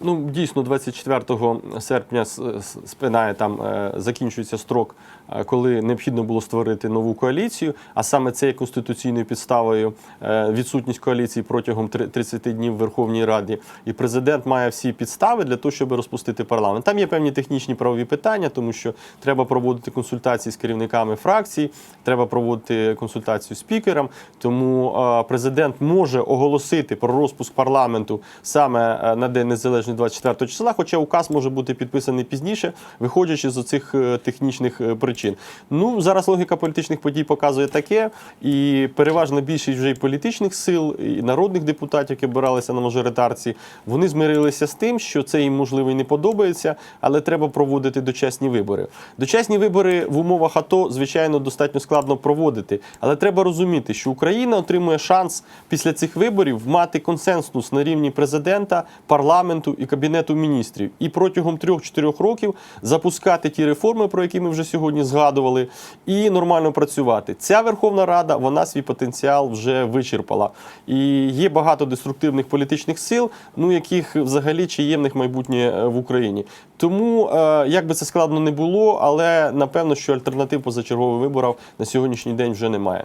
Ну, дійсно, 24 серпня спинає там е, закінчується строк, е, коли необхідно було створити нову коаліцію. А саме це є конституційною підставою е, відсутність коаліції протягом три- 30 днів в Верховній Раді. І президент має всі підстави для того, щоб розпустити парламент. Там є певні технічні правові питання, тому що треба проводити консультації з керівниками фракцій, треба проводити консультацію з спікером. Тому президент може оголосити про розпуск парламенту саме на День Незалежності 24 числа, хоча указ може бути підписаний пізніше, виходячи з оцих е, технічних е, причин. Ну зараз логіка політичних подій показує таке, і переважна більшість вже і політичних сил, і народних депутатів, які обиралися на мажоритарці, вони змирилися з тим, що це їм можливо і не подобається, але треба проводити дочасні вибори. Дочасні вибори в умовах АТО, звичайно, достатньо складно проводити, але треба розуміти, що Україна отримує шанс після цих виборів мати консенсус на рівні президента, парламенту і кабінету міністрів, і протягом 3-4 років запускати ті реформи, про які ми вже сьогодні згадували, і нормально працювати. Ця Верховна Рада вона свій потенціал вже вичерпала. І є багато деструктивних політичних сил, ну яких взагалі чи є в них майбутнє е, в Україні. Тому е, як би це складно не було, але напевно, що альтернатив позачергових виборів на сьогоднішній день вже немає.